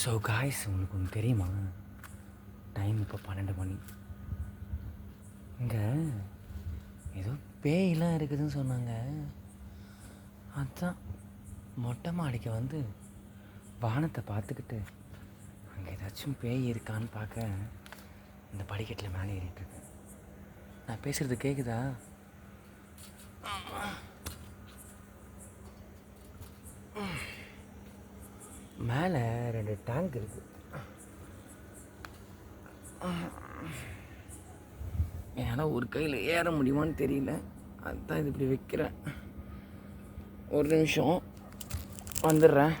So guys உங்களுக்கு ஒன்று தெரியுமா? டைம் இப்போ பன்னெண்டு மணி. இங்கே ஏதோ பேயெல்லாம் இருக்குதுன்னு சொன்னாங்க. அதுதான் மொட்டை மாடிக்கு வந்து வானத்தை பார்த்துக்கிட்டு அங்கே ஏதாச்சும் பேய் இருக்கான்னு பார்க்க இந்த படிக்கட்டில் மேலே ஏறிட்டு நான் பேசுகிறது கேட்குதா மேலே ரெண்டு டேங்க் இருக்கு. என்னால் ஒரு கையில் ஏற முடியுமான்னு தெரியல. அதுதான் இது இப்படி வைக்கிறேன். ஒரு நிமிஷம் வந்துடுறேன்.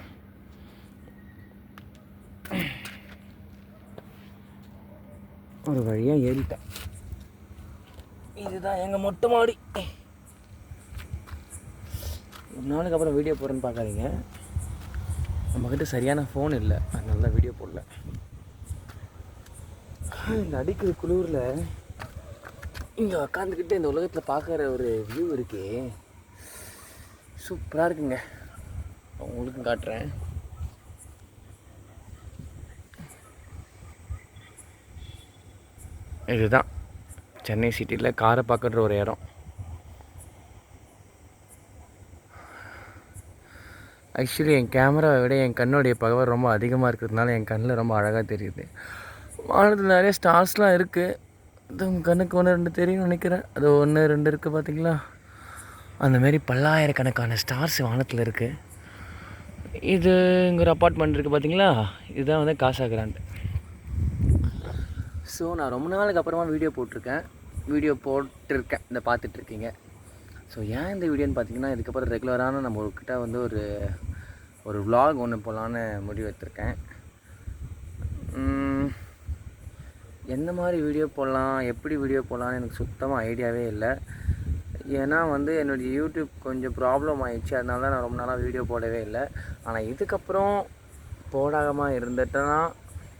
ஒரு வழியாக ஏறிட்டேன். இதுதான் எங்கள் மொட்டை மாடி. ஒரு நாளுக்கு அப்புறம் வீடியோ போடுறேன்னு பார்க்காதீங்க. நம்மக்கிட்ட சரியான ஃபோன் இல்லை. அதனால தான் வீடியோ போடல. இந்த அடிக்கிற குளிரில் இங்கே உக்காந்துக்கிட்டு இந்த உலகத்தில் பார்க்குற ஒரு வியூ இருக்கே. சூப்பராக இருக்குங்க. உங்களுக்கும் காட்டுறேன். இதுதான். சென்னை சிட்டியில் காரை பார்க்குற ஒரு இடம். ஆக்சுவலி என் கேமராவை விட என் கண்ணுடைய பகவர் ரொம்ப அதிகமாக இருக்கிறதுனால என் கண்ணில் ரொம்ப அழகாக தெரியுது. வானத்தில் நிறைய ஸ்டார்ஸ்லாம் இருக்குது அது உங்கள் கண்ணுக்கு ஒன்று ரெண்டு தெரியும் நினைக்கிறேன். அது ஒன்று ரெண்டு இருக்குது பார்த்தீங்களா அந்தமாரி பல்லாயிரக்கணக்கான ஸ்டார்ஸ் வானத்தில் இருக்குது இது இங்கே ஒரு அப்பார்ட்மெண்ட் இருக்குது பார்த்தீங்களா இதுதான் வந்து காசா கிராண்ட் ஸோ நான் ரொம்ப நாளுக்கு அப்புறமா வீடியோ போட்டிருக்கேன். வீடியோ போட்டிருக்கேன். இந்த பார்த்துட்ருக்கீங்க ஸோ ஏன் இந்த வீடியோன்னு பார்த்தீங்கன்னா இதுக்கப்புறம் ரெகுலரான நம்ம கிட்ட வந்து ஒரு ஒரு விலாக் ஒன்று போகலான்னு முடிவு எடுத்திருக்கேன். எந்த மாதிரி வீடியோ போடலாம் எப்படி வீடியோ போடலான்னு எனக்கு சுத்தமாக ஐடியாவே இல்லை. ஏன்னா வந்து என்னுடைய யூடியூப் கொஞ்சம் ப்ராப்ளம் ஆயிடுச்சு. அதனால தான் நான் ரொம்ப நாளாக வீடியோ போடவே இல்லை. ஆனால் இதுக்கப்புறம் போடாமல் இருந்துட்டேன்னா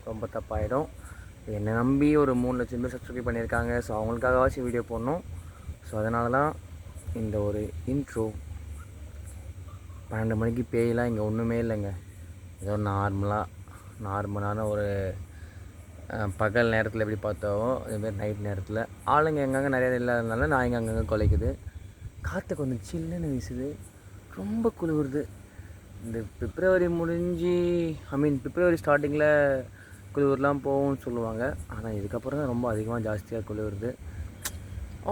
ரொம்ப தப்பாயிடும். என்னை நம்பி ஒரு மூணு லட்சம் பேர் சப்ஸ்கிரைப் பண்ணியிருக்காங்க. ஸோ அவங்களுக்காகவாச்சும் வீடியோ போடணும். ஸோ அதனால தான் இந்த ஒரு இன்ட்ரோ பன்னெண்டு மணிக்கு பேயெலாம் இங்கே ஒன்றுமே இல்லைங்க. ஏதோ நார்மலாக நார்மலான ஒரு பகல் நேரத்தில் எப்படி பார்த்தாவோ அதேமாதிரி நைட் நேரத்தில். ஆளுங்க எங்கங்கே நிறைய இல்லாததுனால நான் இங்கே அங்கங்கே குலைக்குது. காற்று கொஞ்சம் சில்லுன்னு வீசுது. ரொம்ப குளிருது. இந்த பிப்ரவரி முடிஞ்சு ஐ மீன் பிப்ரவரி ஸ்டார்டிங்கில் குளிர்லாம் போகும்னு சொல்லுவாங்க. ஆனால் இதுக்கப்புறம் தான் ரொம்ப அதிகமாக ஜாஸ்தியாக குளிருது.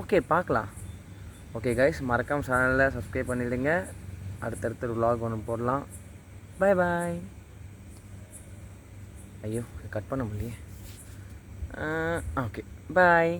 ஓகே பார்க்கலாம். ஓகே கைஸ் மறக்காம சேனலில் சப்ஸ்கிரைப் பண்ணிவிடுங்க அடுத்தடுத்த விலாக் ஒன்று போடலாம். பை பாய் ஐயோ கட் பண்ண முடியலையே. Okay bye